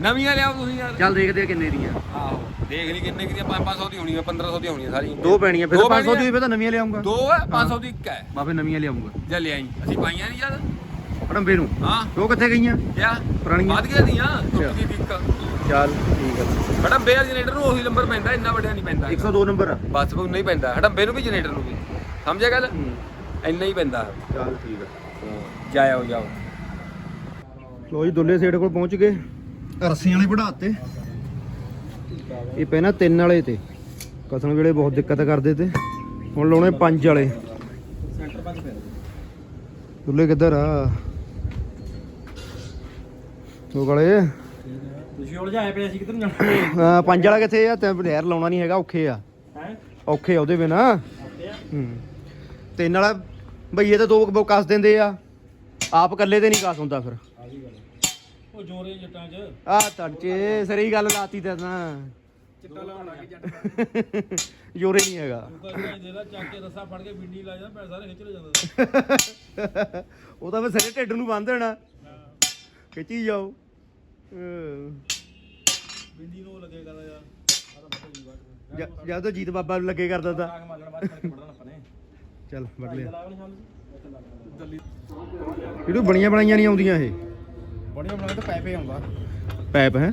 ਨਵੀਆਂ ਲਿਆਓ ਤੁਸੀਂ ਯਾਰ। ਚੱਲ ਦੇਖਦੇ ਆ ਕਿੰਨੇ ਦੀਆਂ। ਆਹੋ ਦੇਖ ਲਈ ਕਿੰਨੇ ਕਿੰਨੀਆਂ 500 ਦੀ ਹੋਣੀ 1500 ਦੀ ਹੋਣੀ ਸਾਰੀ ਦੋ ਪੈਣੀਆਂ ਫਿਰ ਦੋ 500 ਦੀ ਪੈਣੀਆਂ। ਹੋਈ ਫਿਰ ਤਾਂ ਨਵੀਆਂ ਲਿਆਉਂਗਾ। ਦੋ ਹੈ। 500 ਦੀ ਇੱਕ ਹੈ ਬਾਬੇ ਨਵੀਆਂ ਲਿਆਉਂਗਾ। ਜਾਂ ਲਿਆਈ। ਅਸੀਂ ਪਾਈਆਂ ਨਹੀਂ ਯਾਰ। ਡੰਬੇ ਨੂੰ। ਹਾਂ। ਉਹ ਕਿੱਥੇ ਗਈਆਂ? ਕਿਆ? ਪੁਰਾਣੀਆਂ। ਵੱਧ ਗਿਆ ਦੀਆਂ। ਟੁੱਟ ਗਈ ਦੀ ਇੱਕ। ਚੱਲ ਠੀਕ ਆ। ਹੜੰਬੇ ਵਾਲੇ ਜਨਰੇਟਰ ਨੂੰ ਉਹੀ ਨੰਬਰ ਪੈਂਦਾ ਇੰਨਾ ਵੱਡਿਆ ਨਹੀਂ ਪੈਂਦਾ। 102 ਨੰਬਰ ਆ। ਬਸ ਉਹ ਨਹੀਂ ਪੈਂਦਾ ਹੜੰਬੇ ਨੂੰ ਵੀ ਜਨਰੇਟਰ ਨੂੰ ਵੀ। ਸਮਝਿਆ ਗੱਲ? ਇੰਨਾ ਹੀ ਪੈਂਦਾ। ਚੱਲ ਠੀਕ ਆ। ਜਾਇਓ ਜਾਓ। ਲੋ ਜੀ ਦੁੱਲੇ ਸੇੜ ਕੋਲ ਪਹੁੰਚ ਗਏ। ਰੱਸੀਆਂ ਵਾਲੇ ਪੜਾਤੇ ਇਹ ਪਹਿਲਾਂ ਤਿੰਨ ਵਾਲੇ ਤੇ। ਕਸਣ ਵੇਲੇ ਬਹੁਤ ਦਿੱਕਤ ਕਰਦੇ ਤੇ। ਹੁਣ ਲਾਉਣੇ ਪੰਜ ਵਾਲੇ। ਸੈਂਟਰ ਪੰਜ ਪੈਂਦਾ ਦੁੱਲੇ ਕਿੱਧਰ ਆ? ਉਹ ਗਲੇ ਤੁਸੀਂ ਉਲਝ ਆਏ ਪਏ ਸੀ ਕਿੱਧਰ ਨੂੰ ਜਾਣਾ? ਹਾਂ ਪੰਜ ਵਾਲਾ ਕਿੱਥੇ ਆ? ਤੇ ਯਾਰ ਲਾਉਣਾ ਨਹੀਂ ਹੈਗਾ ਔਖੇ ਆ। ਹੈ? ਔਖੇ ਆ ਉਹਦੇ ਬਿਨਾ। ਹੂੰ। ਤਿੰਨ ਵਾਲਾ ਭਈਏ ਤਾਂ ਦੋ ਕੁ ਕਸ ਦਿੰਦੇ ਆ। ਆਪ ਇਕੱਲੇ ਤੇ ਨਹੀਂ ਕਸ ਹੁੰਦਾ ਫਿਰ। ਉਹ ਜੋਰੇ ਜੱਟਾਂ 'ਚ। ਆ ਤੜਚੇ ਸਰੀ ਗੱਲ ਲਾਤੀ ਤੇ ਤਾਂ। ਚਿੱਟਾ ਲਾਉਣਾ ਕਿ ਜੱਟ। ਜੋਰੇ ਨਹੀਂ ਹੈਗਾ। ਤੂੰ ਕਹਿੰਦਾ ਦੇ ਲੈ ਚੱਕ ਕੇ ਰਸਾ ਫੜ ਕੇ ਬਿੰਡੀ ਲਾ ਜਾਂਦਾ ਪੈਸੇ ਸਾਰੇ ਖਿੱਚ ਲੈ ਜਾਂਦਾ। ਉਹ ਤਾਂ ਮੈਂ ਸਿਰੇ ਢਿੱਡ ਨੂੰ ਬੰਨ ਦੇਣਾ। ਖਿੱਚੀ ਜਾਓ। ਅਹ ਬਿੰਡੀ ਨੂੰ ਲੱਗੇ ਕਰਦਾ ਯਾਰ ਆ ਤਾਂ ਮਤਲਬ ਜੀ ਬਾਤ ਜ- ਜਦ ਤੋਂ ਜੀਤ ਬਾਬਾ ਨੂੰ ਲੱਗੇ ਕਰਦਾ ਤਾਂ। ਆਗ ਮਾਰਨ ਬਾਅਦ ਕਰਕੇ ਪੜਦਾ ਆਪਾਂ ਨੇ। ਚੱਲ ਵੱਢ ਲਿਆ। ਵੀ ਸ਼ਾਮ ਨੂੰ? ਦਿੱਲੀ ਇਹਨੂੰ ਬਣੀਆਂ ਬਣਾਈਆਂ ਨਹੀਂ ਆਉਂਦੀਆਂ ਇਹ। ਬੜੀਆਂ ਬਣਾ ਕੇ ਪੈਪੇ ਆਉਂਦਾ। ਪੈਪ ਹੈ?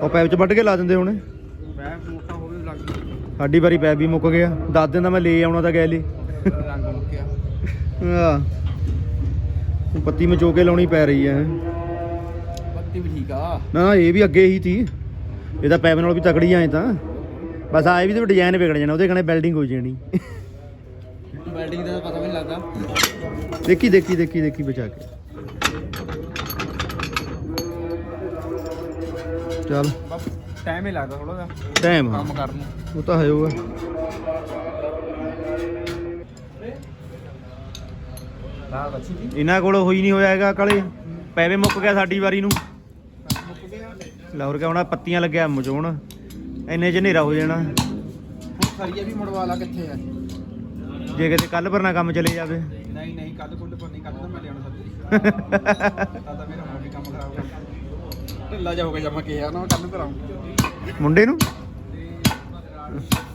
ਉਹ ਪੈਪ ਚ ਵੱਢ ਕੇ ਲਾ ਦਿੰਦੇ ਹੁਣੇ। ਮੈਂ ਮੋਟਾ ਹੋਵੇ ਲੱਗ ਗਿਆ ਸਾਡੀ ਵਾਰੀ ਪੈਪ ਵੀ ਮੁੱਕ ਗਿਆ। ਦੱਸ ਦਿਨ ਦਾ ਮੈਂ ਲੈ ਆਉਣਾ ਤਾਂ ਗੈ ਲਈ। ਰੰਗ ਮੁੱਕਿਆ। ਆ ਪੱਤੀ ਮਚੋ ਕੇ ਲਾਉਣੀ ਪੈ ਰਹੀ ਹੈ। ਠੀਕ ਆ। ਨਾ ਨਾ ਇਹ ਵੀ ਅੱਗੇ ਹੀ ਤੀ ਇਹ ਤਾਂ ਪੈਪ ਨਾਲ ਵੀ ਤਕੜੀ ਆਏ ਤਾਂ। ਬਸ ਆਏ ਵੀ ਤੇ ਡਿਜ਼ਾਈਨ ਵਿਗੜ ਜਾਣਾ ਉਹਦੇ ਕਨੇ ਬਿਲਡਿੰਗ ਹੋ ਜਾਣੀ। ਵੈਲਡਿੰਗ ਦਾ ਪਤਾ ਵੀ ਨਹੀਂ ਲੱਗਦਾ। ਦੇਖੀ ਦੇਖੀ ਦੇਖੀ ਦੇਖੀ ਬਚਾ ਕੇ। ਚੱਲ। ਟਾਈਮ ਹੀ ਲੱਗਦਾ ਥੋੜਾ ਜਿਹਾ। ਟਾਈਮ ਕੰਮ ਕਰਨ ਨੂੰ। ਉਹ ਤਾਂ ਹੈ ਦੀ। ਇਹਨਾਂ ਕੋਲ ਹੋਈ ਨਹੀਂ ਹੋਇਆ ਹੈਗਾ ਕਾਲੇ। ਪੈਵੇ ਮੁੱਕ ਗਿਆ ਸਾਡੀ ਵਾਰੀ ਨੂੰ। ਲਾਹੌਰ ਕਿਆ ਹੋਣਾ ਪੱਤੀਆਂ ਲੱਗਿਆ ਮਚੋਣ। ਇੰਨੇ ਚ ਹਨੇਰਾ ਹੋ ਜਾਣਾ। ਸਰੀਆ ਵੀ ਮੁੜਵਾ ਲਾ ਕਿੱਥੇ ਆ? ਜੇ ਕਿਤੇ ਕੱਲ ਪਰ ਨਾ ਕੰਮ ਚਲੇ ਜਾਵੇ। ਨਹੀਂ ਨਹੀਂ ਕੱਲ ਕੁੱਲ ਪਰ ਨਹੀਂ ਕੱਲ ਤਾਂ ਮੈਂ ਲਿਆਉਣਾ ਸੱਜੀ ਤਾਂ ਤਾਂ ਮੇਰਾ ਹੁਣ ਵੀ ਕੰਮ ਖਰਾਬ ਢਿੱਲਾ ਜਾ ਹੋ ਗਿਆ ਜਮਾ ਕਿਹਾ ਨਾ ਕੱਲ ਆਉਂਗੀ ਮੁੰਡੇ ਨੂੰ? ਕੀ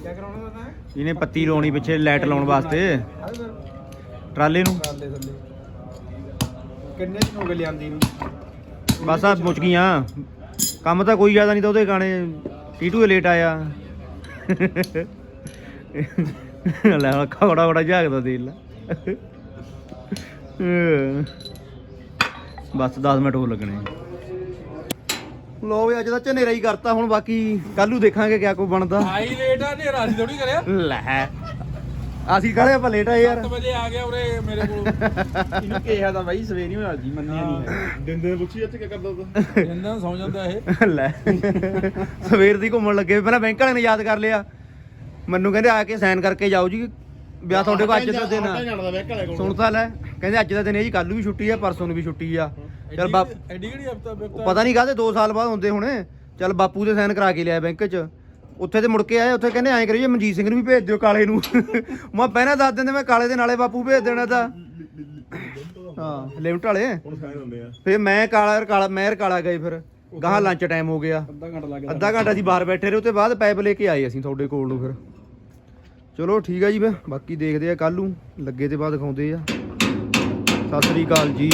ਕਰਾਉਣਾ ਤਾਂ ਇਹਨੇ ਪੱਤੀ ਲਾਉਣੀ ਪਿੱਛੇ ਲਾਈਟ ਲਾਉਣ ਵਾਸਤੇ। ਟਰਾਲੇ ਨੂੰ। ਥੱਲੇ। ਕਿੰਨੇ ਦਿਨ ਹੋ ਗਏ ਲਿਆਂਦੀ ਨੂੰ? ਬਸ ਆ ਮੁੱਚ ਗਈਆਂ। ਕੰਮ ਤਾਂ ਕੋਈ ਜ਼ਿਆਦਾ ਨਹੀਂ ਤਾਂ ਉਹਦੇ ਗਾਣੇ ਟੀਟੂ ਲੇਟ ਆਇਆ। ਲੈ ਖੌੜਾ ਖੌੜਾ ਝਾਕਦਾ ਦੇਖ ਲੈ। ਬਸ 10 ਮਿੰਟ ਹੋਰ ਲੱਗਣੇ ਲੋ ਵੀ ਅੱਜ ਦਾ ਝਨੇਰਾ ਹੀ ਕਰਤਾ ਹੁਣ ਬਾਕੀ ਕੱਲੂ ਦੇਖਾਂਗੇ ਕਿਆ ਕੋ ਬਣਦਾ। ਆਈ ਲੇਟ ਆ ਨੇਰਾ ਸੀ ਥੋੜੀ ਕਰਿਆ। ਲੈ। ਅਸੀਂ ਕਹਲੇ ਆਪਾਂ ਲੇਟ ਆਏ ਯਾਰ। 7 ਵਜੇ ਆ ਗਿਆ ਉਰੇ ਮੇਰੇ ਕੋਲ। ਇਹਨੂੰ ਕਿਹਾ ਤਾਂ ਬਾਈ ਸਵੇਰ ਨਹੀਂ ਜੀ ਮੰਨਿਆ ਨਹੀਂ ਦਿਨ ਦਿਨ ਪੁੱਛੀ ਇੱਥੇ ਕੀ ਕਰਦਾ ਤੂੰ? ਜਿੰਦਾ ਸੌ ਜਾਂਦਾ ਇਹ। ਲੈ। ਸਵੇਰ ਦੀ ਘੁੰਮਣ ਲੱਗੇ ਪਹਿਲਾਂ ਬੈਂਕ ਵਾਲਿਆਂ ਨੇ ਯਾਦ ਕਰ ਲਿਆ। ਮੈਨੂੰ ਕਹਿੰਦੇ ਆ ਕੇ ਸਾਈਨ ਕਰਕੇ ਜਾਓ ਜੀ। ਵਿਆਹ ਤੁਹਾਡੇ ਕੋਲ ਅੱਜ ਦਾ ਦਿਨ ਆ। ਕੋਲ। ਸੁਣ ਤਾਂ ਲੈ। ਕਹਿੰਦੇ ਅੱਜ ਦਾ ਦਿਨ ਹੈ ਜੀ ਕੱਲ ਨੂੰ ਵੀ ਛੁੱਟੀ ਆ ਪਰਸੋਂ ਨੂੰ ਵੀ ਛੁੱਟੀ ਆ। ਚਲ ਬਾਪ ਐਡੀ ਕਿਹੜੀ ਹਫਤਾ ਪਤਾ ਨਹੀਂ ਕਾਹਦੇ 2 ਸਾਲ ਬਾਅਦ ਹੁੰਦੇ ਹੁਣੇ। ਚਲ ਬਾਪੂ ਦੇ ਸਾਈਨ ਕਰਾ ਕੇ ਲਿਆ ਬੈਂਕ 'ਚ। ਉੱਥੇ ਤੇ ਮੁੜ ਕੇ ਆਏ ਉੱਥੇ ਕਹਿੰਦੇ ਐਂ ਕਰੀਏ ਮਨਜੀਤ ਸਿੰਘ ਨੂੰ ਵੀ ਭੇਜ ਦਿਓ ਕਾਲੇ ਨੂੰ। ਮੈਂ ਪਹਿਲਾਂ ਦੱਸ ਦਿੰਦੇ ਮੈਂ ਕਾਲੇ ਦੇ ਨਾਲੇ ਬਾਪੂ ਭੇਜ ਦੇਣਾ ਤਾਂ। ਹਾਂ ਲਿਮਟ ਵਾਲੇ। ਹੁਣ ਸਾਈਨ ਹੁੰਦੇ ਆ। ਫਿਰ ਮੈਂ ਕਾਲਾ ਕਾਲਾ ਮੈਂ ਕਾਲਾ ਗਏ ਫਿਰ। ਗਾਹਾਂ ਲੰਚ ਟਾਈਮ ਹੋ ਗਿਆ। ਅੱਧਾ ਘੰਟਾ ਲੱਗ ਅੱਧਾ ਘੰਟਾ ਅਸੀਂ ਬਾਹਰ ਬੈਠੇ ਰਹੇ ਉਹ ਤੋਂ ਬਾਅਦ ਪਾਈਪ ਲੈ ਕੇ ਆਏ ਅਸੀਂ ਤੁਹਾਡੇ ਕੋਲ ਨੂੰ ਫਿਰ। ਚਲੋ ਠੀਕ ਆ ਜੀ ਫਿਰ ਬਾਕੀ ਦੇਖਦੇ ਆ ਕੱਲ ਨੂੰ। ਲੱਗੇ ਤੇ ਬਾਅਦ ਦਿਖਾਉਂਦੇ ਆ। ਸਤਿ ਸ੍ਰੀ ਅਕਾਲ ਜੀ।